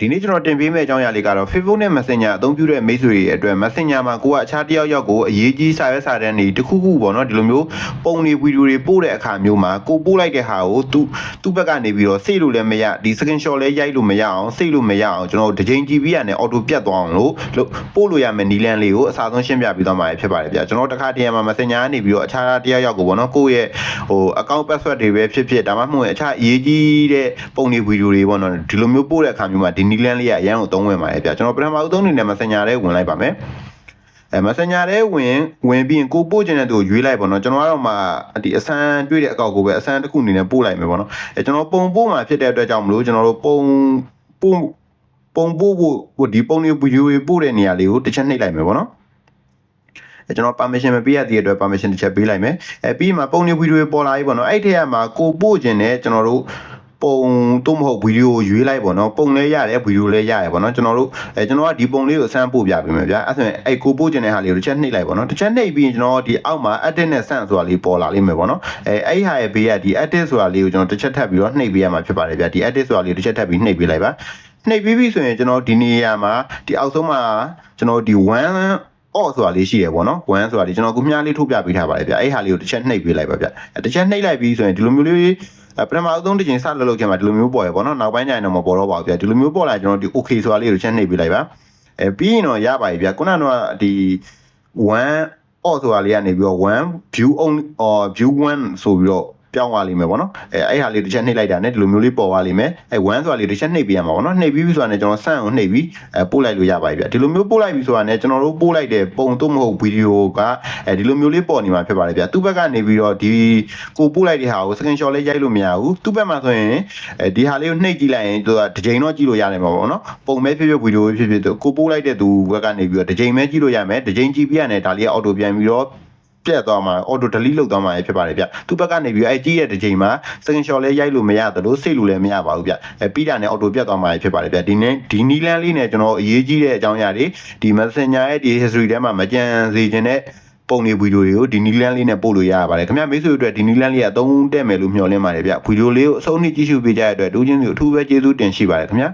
ဒီနေ့ကျွန်တော်တင်ပေးမယ့်အကြောင်းအရာလေးကတော့ Facebook နဲ့ Messenger အသုံးပြုတဲ့မိတ်ဆွေတွေအတွက် Messenger မှာကိုကအခြားတစ်ယောက်ယောက်ကိုအရေးကြီးစာရွက်စာတမ်းတွေတစ်ခုခုပေါ့နော်ဒီလိုမျိုးပုံတွေဗီဒီယိုတွေပို့တဲ့အခါမျိုးမှာကိုပို့လိုက်တဲ့ဟာကိုသူသူ့ဘက်ကနေပြီးတော့စိတ်လို့လည်းမရဒီ screenshot လည်းရိုက်လို့မရအောင်စိတ်လို့မရအောင်ကျွန်တော်တို့တစ်ချိန်ကြည့်ပြီးရနဲ့ auto ပြတ်သွားအောင်လို့လို့ပို့လို့ရမယ့်နီလန်းလေးကိုအစားဆုံးရှင်းပြပြီးသွားမှာဖြစ်ပါတယ်ဗျာကျွန်တော်တစ်ခါတည်းမှာ Messenger ကနေပြီးတော့အခြားတစ်ယောက်ယောက်ကိုပေါ့နော်ကိုယ့်ရဲ့ ဟို account password တွေပဲဖြစ်ဖြစ်ဒါမှမဟုတ်အခြားအရေးကြီးတဲ့ပုံတွေဗီဒီယိုတွေပေါ့နော်ဒီလိုမျိုးပို့တဲ့အခါမျိုးမှာဒီနီလန်းလေးကအရန်ကိုသုံးဝင်ပါတယ်ဗျာကျွန်တော်ပထမဦးဆုံးအနေနဲ့ Messenger ထဲဝင်လိုက်ပါမယ်အဲ Messenger ထဲဝင်ဝင်ပြီးရင်ကိုပို့ချင်တဲ့သူကိုရွေးလိုက်ပေါ့နော်ကျွန်တော်ကတော့မှဒီအစမ်းတွေ့တဲ့အကောက်ကိုပဲအစမ်းတစ်ခုအနေနဲ့ပို့လိုက်မယ်ပေါ့နော်အဲကျွန်တော်ပုံပို့မှာဖြစ်တဲ့အတွက်ကြောင့်မလို့ကျွန်တော်တို့ပုံပို့ပုံပို့ဖို့ဟိုဒီပုံတွေဗီဒီယိုတွေပို့တဲ့နေရာလေးကိုတစ်ချက်နှိပ်လိုက်မယ်ပေါ့နော်အဲ ကျွန်တော် permission မပေးရတဲ့အတွက် permission တစ်ချက်ပေးလိုက်မယ်အဲပြီးမှပုံတွေဗီဒီယိုတွေပေါ်လာပြီပေါ့နော်အဲ့ထက်ကမှာကိုပို့ခြင်းနဲ့ကျွန်တော်တို့ပုံတို့မဟုတ်ဗီဒီယိုရွေးလိုက်ပေါ့နော်ပုံလည်းရတယ်ဗီဒီယိုလည်းရတယ်ပေါ့နော်ကျွန်တော်တို့အဲကျွန်တော်ကဒီပုံလေးကိုအစမ်းပို့ပြပေးမယ်ဗျာအဲ့ဆိုရင်အဲ့ကိုပို့ခြင်းတဲ့ဟာလေးကိုတစ်ချက်နှိပ်လိုက်ပေါ့နော်တစ်ချက်နှိပ်ပြီးရင်ကျွန်တော်ဒီအောက်မှာ edit နဲ့ send ဆိုတာလေးပေါ်လာလိမ့်မယ်ပေါ့နော်အဲအဲ့ဟာရဲ့ဘေးကဒီ edit ဆိုတာလေးကိုကျွန်တော်တစ်ချက်ထပ်ပြီးတော့နှိပ်ပေးရမှာဖြစ်ပါတယ်ဗျာဒီ edit ဆိုတာလေးကိုတစ်ချက်ထပ်ပြီးနှိပ်ပေးလိုက်ပါနှိပ်ပြီးပြီဆိုရင်ကျွန်တော်ဒီနေရာမှာဒီအောက်ဆုံးမှာကျွန်တော်ဒီ1 အော့ဆိုတာလေးရှိရပေါ့နော်1ဆိုတာလေးကျွန်တော်ခုမြားလေးထုတ်ပြပေးထားပါတယ်ဗျအဲ့ဟာလေးကိုတစ်ချက်နှိပ်ပေးလိုက်ပါဗျအဲ့တစ်ချက်နှိပ်လိုက်ပြီးဆိုရင်ဒီလိုမျိုးလေးအဲပထမအဆုံးတစ်ချိန်စလုပ်လို့ခင်မှာဒီလိုမျိုးပေါ်ရပေါ့နော်နောက်ပိုင်းကျရင်တော့မပေါ်တော့ပါဘူးဗျဒီလိုမျိုးပေါ်လာကျွန်တော်ဒီ okay ဆိုတာလေးကိုတစ်ချက်နှိပ်ပေးလိုက်ပါအဲပြီးရင်တော့ရပါပြီဗျခုနကတော့ဒီ1 off ဆိုတာလေးကနေပြီးတော့1 view on or view 1ဆိုပြီးတော့ ပြောင်းသွားလိမ့်မယ်ပေါ့နော်အဲအဲ့ဟာလေးတစ်ချက်နှိပ်လိုက်တာနဲ့ဒီလိုမျိုးလေးပေါ်သွားလိမ့်မယ်အဲ1ဆိုတာလေးတစ်ချက်နှိပ်ပြရမှာပေါ့နော်နှိပ်ပြီးပြီဆိုတာနဲ့ကျွန်တော်ဆန့်ကိုနှိပ်ပြီးအဲပို့လိုက်လို့ရပါပြီဗျဒီလိုမျိုးပို့လိုက်ပြီဆိုတာနဲ့ကျွန်တော်တို့ပို့လိုက်တဲ့ပုံတော့မဟုတ်ဗီဒီယိုကအဲဒီလိုမျိုးလေးပေါ်နေမှာဖြစ်ပါတယ်ဗျသူ့ဘက်ကနေပြီးတော့ဒီကိုပို့လိုက်တဲ့ဟာကို screenshot လေးရိုက်လို့မရဘူးသူ့ဘက်မှာဆိုရင်အဲဒီဟာလေးကိုနှိပ်ကြည့်လိုက်ရင်သူကတစ်ချိန်တော့ကြည့်လို့ရတယ်မှာပေါ့နော်ပုံမဲဖြစ်ဖြစ်ဗီဒီယိုဖြစ်ဖြစ်ကိုပို့လိုက်တဲ့သူဘက်ကနေပြီးတော့တစ်ချိန်မဲကြည့်လို့ရမယ်တစ်ချိန်ကြည့်ပြရတယ်ဒါလေးကအော်တိုပြန်ပြီးတော့ ပြတ်သွားမှာ auto delete လုပ်သွားမှာဖြစ်ပါတယ်ဗျသူ့ဘက်ကနေပြီးအဲ့ကြီးရဲ့တစ်ချိန်မှာ screenshot လေးရိုက်လို့မရသလိုစိတ်လို့လည်းမရပါဘူးဗျအဲပြီးတာနဲ့ auto ပြတ်သွားမှာဖြစ်ပါတယ်ဗျဒီနေ့ဒီနီလန်းလေးနဲ့ကျွန်တော်အရေးကြီးတဲ့အကြောင်းအရာတွေဒီ messenger ရဲ့ဒီ history ထဲမှာမကြံစေခြင်းတဲ့ပုံတွေဗီဒီယိုတွေကိုဒီနီလန်းလေးနဲ့ပို့လို့ရပါတယ်ခင်ဗျမိတ်ဆွေတို့အတွက်ဒီနီလန်းလေးကအသုံးတက်မယ်လို့မျှော်လင့်ပါတယ်ဗျဗီဒီယိုလေးကိုအဆုံးထိကြည့်ရှုပေးကြတဲ့အတွက်ဒူးချင်းစီကိုအထူးပဲကျေးဇူးတင်ရှိပါတယ်ခင်ဗျ